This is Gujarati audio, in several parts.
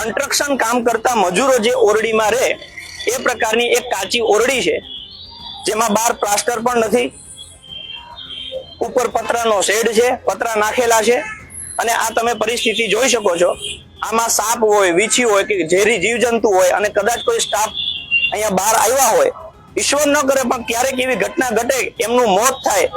કન્સ્ટ્રક્શન કામ કરતા મજૂરો જે ઓરડીમાં રહે, એ પ્રકારની એક કાચી ઓરડી છે, જેમાં બહાર પ્લાસ્ટર પણ નથી. ઉપર પતરાનો શેડ છે, પતરા નાખેલા છે, અને આ તમે પરિસ્થિતિ જોઈ શકો છો. આમાં સાપ હોય, વીછી હોય કે ઝેરી જીવજંતુ હોય, અને કદાચ કોઈ સ્ટાફ અહીંયા બહાર આવ્યા હોય, ઈશ્વર ન કરે પણ ક્યારેક એવી ઘટના ઘટે, એમનું મોત થાય,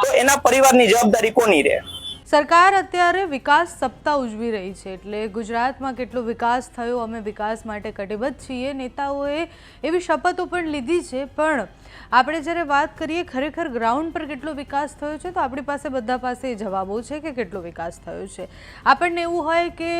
તો એના પરિવારની જવાબદારી કોની રહે? સરકાર અત્યારે વિકાસ સપ્તાહ ઉજવી રહી છે એટલે ગુજરાતમાં કેટલો વિકાસ થયો, અમે વિકાસ માટે કટિબદ્ધ છીએ. નેતાઓએ એવી શપથો પણ લીધી છે, પણ આપણે જ્યારે વાત કરીએ ખરેખર ગ્રાઉન્ડ પર કેટલો વિકાસ થયો છે, તો આપણી પાસે બધા પાસે જવાબો છે કે કેટલો વિકાસ થયો છે. આપણને એવું હોય કે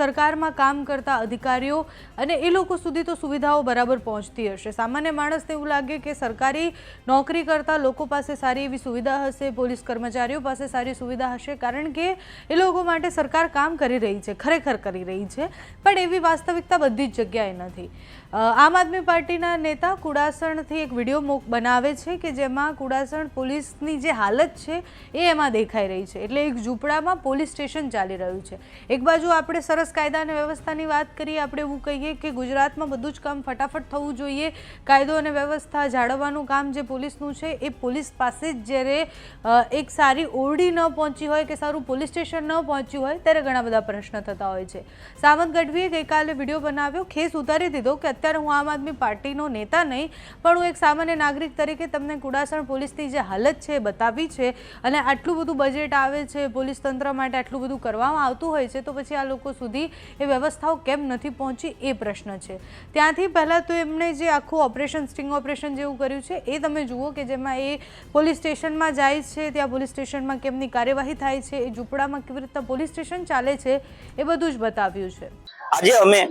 સરકારમાં કામ કરતા અધિકારીઓ અને એ લોકો સુધી તો સુવિધાઓ બરાબર પહોંચતી હશે. સામાન્ય માણસને એવું લાગે કે સરકારી નોકરી કરતા લોકો પાસે સારી એવી સુવિધા હશે, પોલીસ કર્મચારીઓ પાસે સારી સુવિધા હશે કારણ કે એ લોકો માટે સરકાર કામ કરી રહી છે, ખરેખર કરી રહી છે, પણ એવી વાસ્તવિકતા બધી જ જગ્યાએ નથી. આમ આદમી પાર્ટીના નેતા કુડાસણથી એક વીડિયો મોક બનાવે છે કે જેમાં કુડાસણ પોલીસની જે હાલત છે એ એમાં દેખાઈ રહી છે. એટલે એક ઝૂંપડામાં પોલીસ સ્ટેશન ચાલી રહ્યું છે. એક બાજુ આપણે સરસ કાયદા અને વ્યવસ્થાની વાત કરીએ, આપણે એવું કહીએ કે ગુજરાતમાં બધું જ કામ ફટાફટ થવું જોઈએ. કાયદો અને વ્યવસ્થા જાળવવાનું કામ જે પોલીસનું છે એ પોલીસ પાસે જ જ્યારે એક સારી ઓરડી ન પહોંચી હોય કે સારું પોલીસ સ્ટેશન ન પહોંચ્યું હોય, ત્યારે ઘણા બધા પ્રશ્ન થતા હોય છે. સાવંત ગઢવીએ ગઈકાલે વીડિયો બનાવ્યો, ખેસ ઉતારી દીધો કે અત્યારે હું આમ આદમી પાર્ટીનો નેતા નહીં, પણ હું એક સામાન્ય નાગરિક તરીકે તમને કુડાસણ પોલીસની જે હાલત છે એ બતાવી છે અને આટલું બધું બજેટ આવે છે, પોલીસ તંત્ર માટે આટલું બધું કરવામાં આવતું હોય છે, તો પછી આ લોકો સુધી એ વ્યવસ્થાઓ કેમ નથી પહોંચી એ પ્રશ્ન છે. ત્યાંથી પહેલાં તો એમણે જે આખું ઓપરેશન, સ્ટિંગ ઓપરેશન જેવું કર્યું છે, એ તમે જુઓ કે જેમાં એ પોલીસ સ્ટેશનમાં જાય છે, ત્યાં પોલીસ સ્ટેશનમાં કેમની કાર્યવાહી થાય છે, એ ઝૂંપડામાં કેવી રીતના પોલીસ સ્ટેશન ચાલે છે, એ બધું જ બતાવ્યું છે. આજે અમે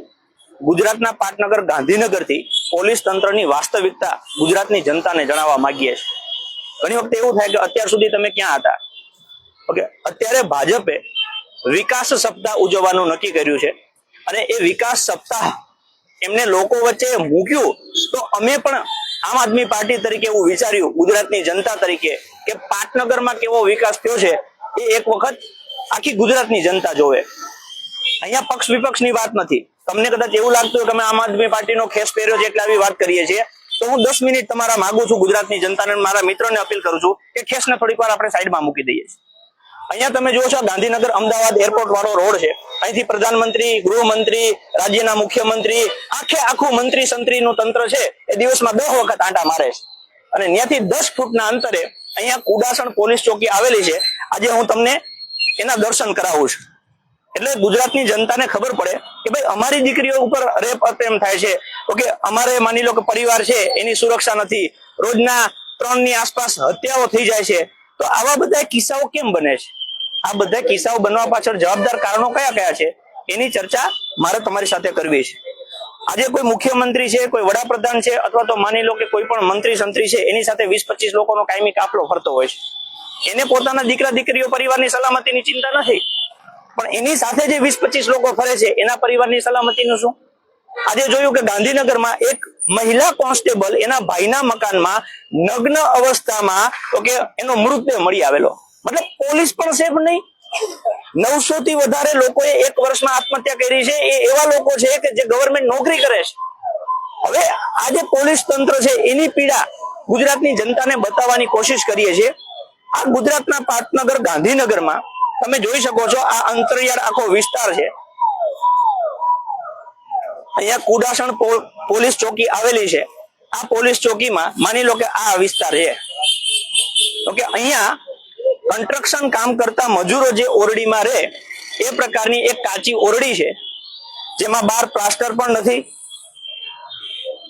ગુજરાતના પાટનગર ગાંધીનગરથી પોલીસ તંત્રની વાસ્તવિકતા ગુજરાતની જનતાને જણાવવા માંગીએ છીએ. ઘણી વખત એવું થાય કે અત્યાર સુધી તમે ક્યાં હતા? ઓકે, અત્યારે ભાજપે વિકાસ સપ્તાહ ઉજવવાનું નક્કી કર્યું છે અને એ વિકાસ સપ્તાહ એમને લોકો વચ્ચે મૂક્યું તો અમે પણ આમ આદમી પાર્ટી તરીકે એવું વિચાર્યું, ગુજરાતની જનતા તરીકે, કે પાટનગરમાં કેવો વિકાસ થયો છે એ એક વખત આખી ગુજરાતની જનતા જોવે. અહીંયા પક્ષ વિપક્ષની વાત નથી. તમને કદાચ એવું લાગતું કે અમે આમ આદમી પાર્ટીનો ખેસ પહેર્યો છે એટલે આવી વાત કરીએ છીએ. તો હું દસ મિનિટ તમારા માંગુ છું ગુજરાતની જનતાને મારા મિત્રોને અપીલ કરું છું કે ખેસને થોડીક વાર આપણે સાઈડમાં મૂકી દઈએ અહીંયા તમે જુઓ છો ગાંધીનગર અમદાવાદ એરપોર્ટ વાળો રોડ છે. અહીંથી પ્રધાનમંત્રી, ગૃહમંત્રી, રાજ્યના મુખ્યમંત્રી, આખે આખું મંત્રી સંત્રીનું તંત્ર છે, એ દિવસમાં દસ વખત આંટા મારે છે. અને ત્યાંથી દસ ફૂટના અંતરે અહીંયા કુડાસણ પોલીસ ચોકી આવેલી છે. આજે હું તમને એના દર્શન કરાવું છું. એટલે ગુજરાતની જનતાને ખબર પડે કે ભાઈ અમારી દીકરીઓ ઉપર રેપ અપ્રેમ થાય છે. ઓકે, અમારે માની લો કે પરિવાર છે, એની સુરક્ષા નથી. રોજના ત્રણની આસપાસ હત્યાઓ થઈ જાય છે. તો આવા બધા કિસ્સાઓ કેમ બને છે? આ બધા કિસ્સાઓ બનવા પાછળ જવાબદાર કારણો કયા કયા છે? એની ચર્ચા મારે તમારી સાથે કરવી છે. આજે કોઈ મુખ્યમંત્રી છે, કોઈ વડાપ્રધાન છે, અથવા તો માની લો કે કોઈ પણ મંત્રી સંત્રી છે, એની સાથે વીસ પચીસ લોકોનો કાયમી કાફલો ફરતો હોય છે. એને પોતાના દીકરા દીકરીઓ પરિવારની સલામતીની ચિંતા નથી? પણ એની સાથે જે વીસ પચીસ લોકો ફરે છે, એના પરિવારની સલામતીનું શું? આજે જોયું કે ગાંધીનગરમાં એક મહિલા કોન્સ્ટેબલ એના ભાઈના મકાનમાં નગ્ન અવસ્થામાં, તો કે એનો મૃતદેહ મળી આવેલો. મતલબ પોલીસ પણ સેફ નહીં. નવસો થી વધારે લોકોએ એક વર્ષમાં આત્મહત્યા કરી છે. એ એવા લોકો છે કે જે ગવર્મેન્ટ નોકરી કરે છે. હવે આ જે પોલીસ તંત્ર છે, એની પીડા ગુજરાતની જનતાને બતાવવાની કોશિશ કરીએ છીએ. આ ગુજરાતના પાટનગર ગાંધીનગરમાં તમે જોઈ શકો છો આ અંતરિયાળ આખો વિસ્તાર છે. અહીંયા કુડાસણ પોલીસ ચોકી આવેલી છે. આ પોલીસ ચોકીમાં માની લો કે આ વિસ્તાર છે. તો અહીંયા કન્સ્ટ્રક્શન કામ કરતા મજૂરો જે ઓરડીમાં રહે, એ પ્રકારની એક કાચી ઓરડી છે. જેમાં બહાર પ્લાસ્ટર પણ નથી.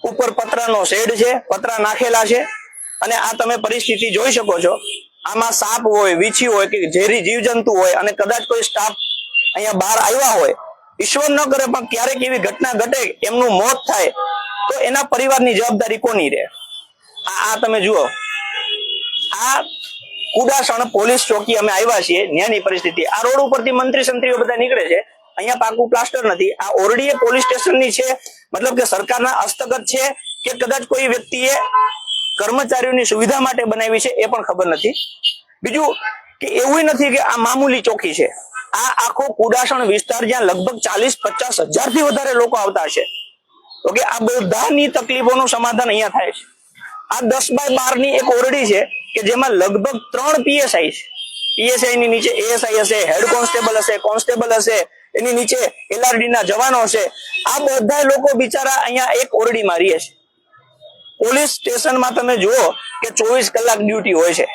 ઉપર પતરાનો શેડ છે, પતરા નાખેલા છે. અને આ તમે પરિસ્થિતિ જોઈ શકો છો. આમાં સાપ હોય, વીછી હોય કે ઝેરી જીવજંતુ હોય અને કદાચ કોઈ સ્ટાફ અહીંયા બહાર આવ્યા હોય, ઈશ્વર ન કરે પણ ક્યારેક એવી ઘટના ઘટે એમનું મોત થાય, તો એના પરિવારની જવાબદારી કોની રહે? આ તમે જુઓ. આ કુડાસણ પોલીસ ચોકી અમે આવ્યા છીએ, ન્યાયની પરિસ્થિતિ. આ રોડ ઉપરથી મંત્રી સંત્રીઓ બધા નીકળે છે, અહીંયા પાકું પ્લાસ્ટર નથી. આ ઓરડી પોલીસ સ્ટેશનની છે, મતલબ કે સરકારના હસ્તગત છે, કે કદાચ કોઈ વ્યક્તિએ કર્મચારીઓની સુવિધા માટે બનાવી છે એ પણ ખબર નથી. બીજું કે એવું નથી કે આ મામૂલી ચોકી છે. આ આખો કુડાસણ વિસ્તાર જ્યાં લગભગ ચાલીસ પચાસ હજારથી વધારે લોકો આવતા હશે. કે આ બધાની તકલીફોનું સમાધાન અહીંયા થાય છે. આ દસ બાય બારની એક ઓરડી છે કે જેમાં લગભગ ત્રણ પીએસઆઈ છે. પીએસઆઈ ની નીચે એએસઆઈ હશે, હેડ કોન્સ્ટેબલ હશે કોન્સ્ટેબલ હશે, એની નીચે એલઆરડી ના જવાનો હશે. આ બધા લોકો બિચારા અહીંયા એક ઓરડીમાં રહે છે. પોલીસ સ્ટેશનમાં તમે જુઓ કે ચોવીસ કલાક ડ્યુટી હોય છે.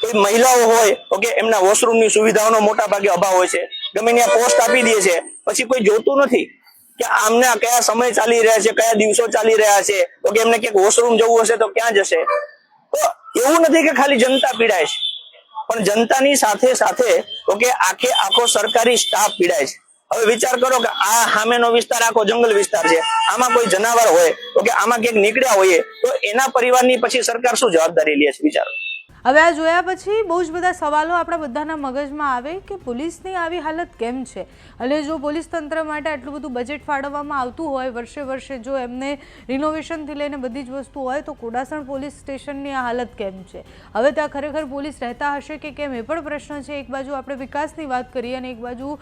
કોઈ મહિલાઓ હોય ઓકે એમના વોશરૂમની સુવિધાઓનો મોટા ભાગે અભાવ હોય છે. ગમે ત્યાં પોસ્ટ આપી દે છે. પછી કોઈ જોતું નથી કે આમને કયા સમય ચાલી રહ્યા છે, કયા દિવસો ચાલી રહ્યા છે. તો કે એમને ક્યાંક વોશરૂમ જવું હશે તો ક્યાં જશે? તો એવું નથી કે ખાલી જનતા પીડાય છે. પણ જનતાની સાથે સાથે ઓકે આખે આખો સરકારી સ્ટાફ પીડાય છે. હવે વિચાર કરો કે આ સામેનો વિસ્તાર, આખો જંગલ વિસ્તાર છે. આમાં કોઈ જનાવર હોય, તો કે આમાં ક્યાંક નીકળ્યા હોઈએ, તો એના પરિવારની પછી સરકાર શું જવાબદારી લે છે વિચારો? હવે આ જોયા પછી બહુ જ બધા સવાલો આપણા બધાના મગજમાં આવે કે પોલીસની આવી હાલત કેમ છે? અને જો પોલીસ તંત્ર માટે આટલું બધું બજેટ ફાળવવામાં આવતું હોય, વર્ષે વર્ષે જો એમને રિનોવેશનથી લઈને બધી જ વસ્તુ હોય, તો કોડાસણ પોલીસ સ્ટેશનની આ હાલત કેમ છે? હવે ત્યાં ખરેખર પોલીસ રહેતા હશે કે કેમ એ પણ પ્રશ્ન છે. એક બાજુ આપણે વિકાસની વાત કરીએ અને એક બાજુ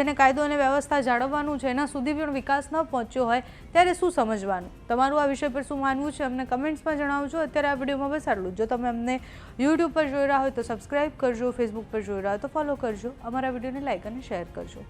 જેને કાયદો અને વ્યવસ્થા જાળવવાનું છે, એના સુધી પણ વિકાસ ન પહોંચ્યો હોય, ત્યારે શું સમજવાનું? તમારું આ વિષય પર શું માનવું છે? અમને કમેન્ટ્સમાં જણાવજો. અત્યારે આ વિડીયોમાં બસ આટલું જો તમે અમને યુટ્યુબ પર જોઈ રહ્યા હોય તો સબસ્ક્રાઈબ કરજો ફેસબુક પર જોઈ રહ્યા હોય તો ફોલો કરજો. અમારા વિડીયોને લાઇક અને શેર કરજો.